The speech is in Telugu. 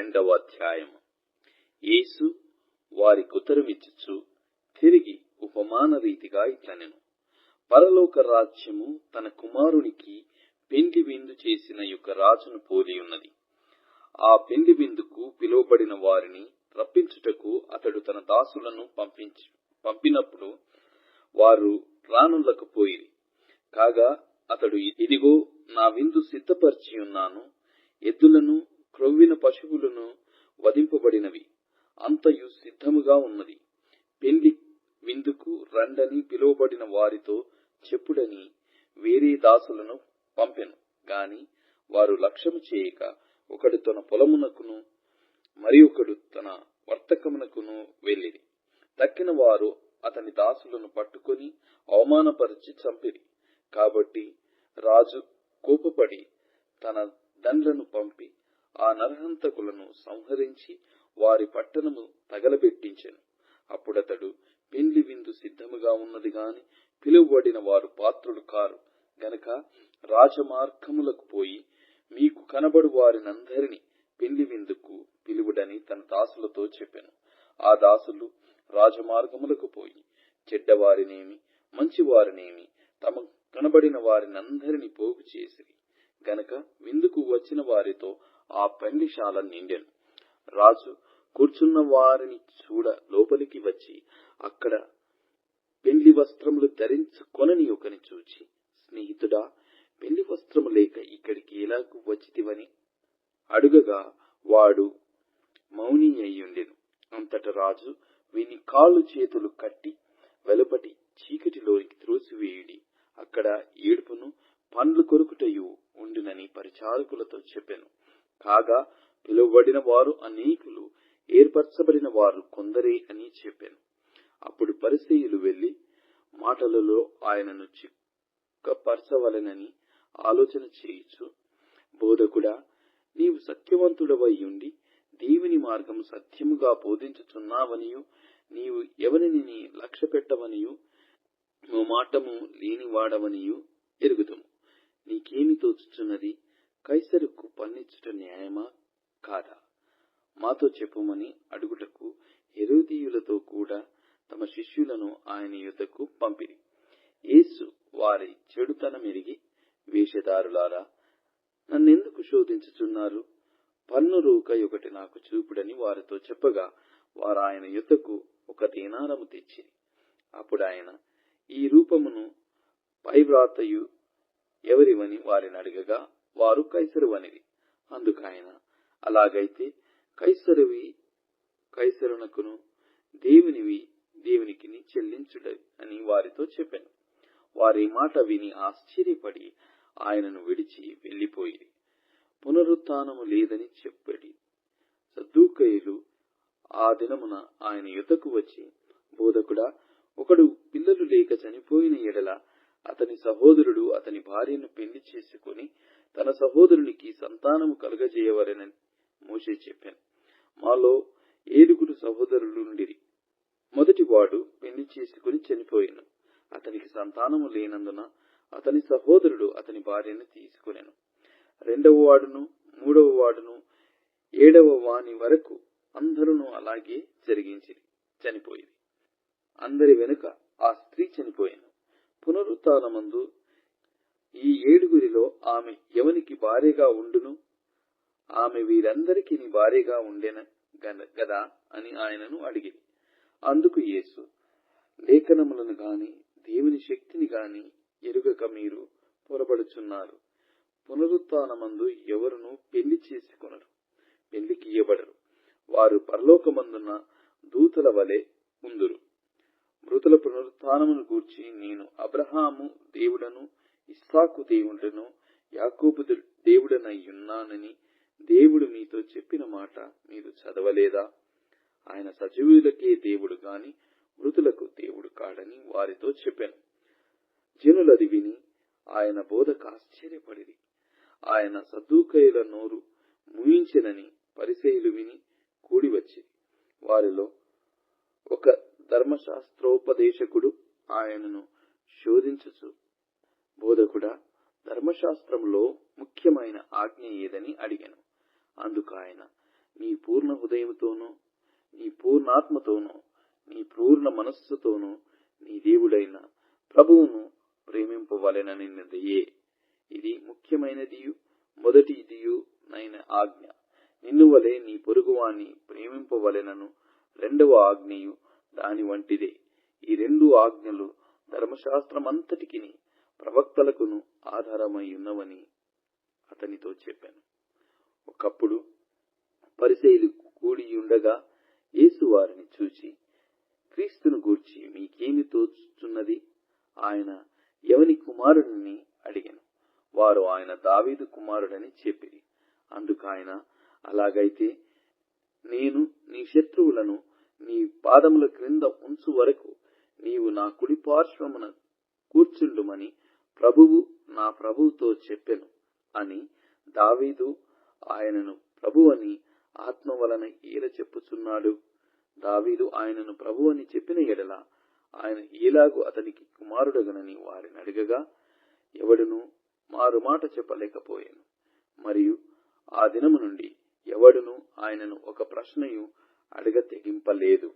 రెండవ అధ్యాయము. యేసు వారి ఉత్తరమిచ్చుచు తిరిగి ఉపమాన రీతిగా ఇట్లనెను. పరలోక రాజ్యము తన కుమారునికి పెండి విందు చేసిన యొక్క రాజును పోలి ఉన్నది. ఆ పెండి విందుకు పిలువబడిన వారిని రప్పించుటకు అతడు తన దాసులను పంపించి పంపినప్పుడు వారు రానుల్లకపోయిరి కాగా అతడు ఇదిగో నా విందు సిద్ధపరిచి ఉన్నాను ఎద్దులను క్రొవ్విన పశువులను వధింపబడినవి. అంతయు సిద్ధముగా ఉన్నది. పెళ్ళి విందుకు రండని పిలువబడిన వారితో చెప్పుడని వేరే దాసులను పంపెను. గాని వారు లక్ష్యము చేయక ఒకడు తన పొలమునకును మరి ఒకడు తన వర్తకమునకును వెళ్ళిరి. తక్కిన వారు అతని దాసులను పట్టుకొని అవమానపరిచి చంపిరి. కాబట్టి రాజు కోపపడి తన దండ్లను పంపి ఆ నరహంతకులను సంహరించి వారి పట్టణము తగలబెట్టించెను. అప్పుడతడు పెండ్లి విందు సిద్ధముగా ఉన్నది గాని పిలువబడిన వారు పాత్రులు కారు. గనక రాజమార్గములకు పోయి మీకు కనబడు వారినందరినీ పెండ్లి విందుకు పిలువుడని తన దాసులతో చెప్పెను. ఆ దాసులు రాజమార్గములకు పోయి చెడ్డవారినేమి మంచివారినేమి తమ కనబడిన వారినందరినీ పోగు చేసిరి గనక విందుకు వచ్చిన వారితో ఆ పండిశాల నిండెను రాజు కూర్చున్న వారిని చూడ లోపలికి వచ్చి అక్కడ పెండ్లి వస్త్రములు ధరించుకొనని ఒకని చూచి స్నేహితుడా పెళ్ళి వస్త్రము లేక ఇక్కడికి ఎలాగూ వచ్చితివని? అడుగగా వాడు మౌని అయ్యుండెను. అంతట రాజు వీని కాళ్ళు చేతులు కట్టి వెలుపటి చీకటిలోనికి త్రోసివేయుడి. అక్కడ ఏడుపును పండ్లు కొరుకుటయు ఉండునని పరిచారకులతో చెప్పాను. కాగా పిలువబడిన వారు అనేకులు ఏర్పరచబడిన వారు కొందరే అని చెప్పాను. అప్పుడు పరిసయులు వెళ్ళి మాటలలో ఆయనను చిక్కపరచవలనని ఆలోచన చేయించు బోధకుడా నీవు సత్యవంతుడవై ఉండి దేవుని మార్గం సత్యముగా బోధించుచున్నావనియు నీవు ఎవరిని లక్ష్య పెట్టవనియు మాటము లేనివాడవనియు ఎరుగుదము. నీకేమి తోచుచున్నది? కైసరుకు పన్నిచ్చుట న్యాయమా? కాదా. మాతో చెప్పుమని అడుగుటకు హెరోదీయులతో కూడా తమ శిష్యులను ఆయన యుద్ధకు పంపిరి. యేసు వారి చెడుతనమెరిగి వేషధారులారా నన్నెందుకు శోధించుచున్నారు? పన్ను రూక ఒకటి నాకు చూపుడని వారితో చెప్పగా వారు ఆయన యుద్ధకు ఒక దీనారము తెచ్చిరి అప్పుడు ఆయన ఈ రూపమును పైవ్రాతయు ఎవరివని వారిని అడగగా వారు కైసరువనివి. అందుకైన అలాగైతే కైసరువి కైసరునకును దేవునివి దేవునికి చెల్లించుడ అని వారితో చెప్పాను. వారి మాట విని ఆశ్చర్యపడి ఆయనను విడిచి వెళ్ళిపోయి పునరుత్నము లేదని చెప్పడి. సద్దూకయులు ఆ దినమున ఆయన యుతకు వచ్చి బోధకుడా ఒకడు పిల్లలు లేక చనిపోయిన ఎడల అతని సహోదరుడు అతని భార్యను పెళ్ళి చేసుకుని తన సహోదరునికి సంతానము కలుగజేయవలనని మోషే చెప్పాను. మాలో ఏడుగురు సహోదరులు మొదటివాడు పెళ్ళి చేసుకుని చనిపోయాను. అతనికి సంతానము లేనందున అతని సహోదరుడు అతని భార్యను తీసుకునేను. రెండవ వాడును మూడవ వాడును ఏడవ వాని వరకు అందరూ అలాగే జరిగించింది చనిపోయింది అందరి వెనుక ఆ స్త్రీ చనిపోయాను. పునరుత్నమందు ఈ ఏడుగురిలో ఆమె ఎవనికి భార్యగా ఉండును? ఆమె వీరందరికీ నీ భార్యగా ఉండేన గదా అని ఆయనను అడిగింది అందుకు యేసు లేఖనములను గాని దేవుని శక్తిని గాని ఎరుగక మీరు పొరబడుచున్నారు. పునరుత్నమందు ఎవరును పెళ్ళి చేసుకొనరు పెళ్ళికి ఇవ్వబడరు వారు పరలోకమందున్న దూతల వలె ఉందురు. స్థానమును గూర్చి నేను అబ్రహాము దేవుడను ఇస్సాకు దేవుడను యాకూబు దేవుడనయ్యున్నానని దేవుడు మీతో చెప్పిన మాట మీరు చదవలేదా? ఆయన సజీవులకే దేవుడు గాని మృతులకు దేవుడు కాడని వారితో చెప్పాను. జనులది విని ఆయన బోధకు ఆశ్చర్యపడిది ఆయన సద్దుకైల నోరు ముయించినని పరిసేయులు విని కూడి వచ్చి వారిలో ఒక శాస్త్రోపదేశకుడు ఆయనను శోధించుచు. బోధకుడా ధర్మశాస్త్రంలో ముఖ్యమైన ఆజ్ఞ ఏదని అడిగాను. అందుకు ఆయన నీ పూర్ణ హృదయంతోనూ నీ పూర్ణాత్మతోనూ నీ పూర్ణ మనస్సుతోనూ నీ దేవుడైన ప్రభువును ప్రేమింపవలెననిన్నదియే ఇది ముఖ్యమైనదియు మొదటిదియు నైన ఆజ్ఞ. నిన్ను వలె నీ పొరుగువాని ప్రేమింపవలెనను రెండవ ఆజ్ఞయు దాని వంటిదే. ఈ రెండు ఆజ్ఞలు ధర్మశాస్త్రమంతటికి ప్రవక్తలకును ఆధారమై ఉన్నవని అతనితో చెప్పాను. ఒకప్పుడు పరిశైలు కూడి ఉండగా యేసు వారిని చూచి క్రీస్తును గూర్చి మీకేమి తోచుచున్నది? ఆయన ఎవని కుమారుడిని అడిగాను. వారు ఆయన దావీదు కుమారుడని చెప్పిరి. అందుకు ఆయన అలాగైతే నేను నీ శత్రువులను నీ పాదముల క్రింద ఉంచు వరకు నీవు నా కుడి పార్శ్వమున కూర్చుండుమని ప్రభువు నా ప్రభువుతో చెప్పెను అని దావీదు ఆయనను ప్రభువని ఆత్మ వలన ఈల చెప్పుచున్నాడు. దావీదు ఆయనను ప్రభువని చెప్పిన ఎడల ఆయన ఈలాగు అతనికి కుమారుడగనని వారిని అడగగా ఎవడును మారు మాట చెప్పలేకపోయాను. మరియు ఆ దినము నుండి ఎవడును ఆయనను ఒక ప్రశ్నయు అడగ తెగింపలేదు.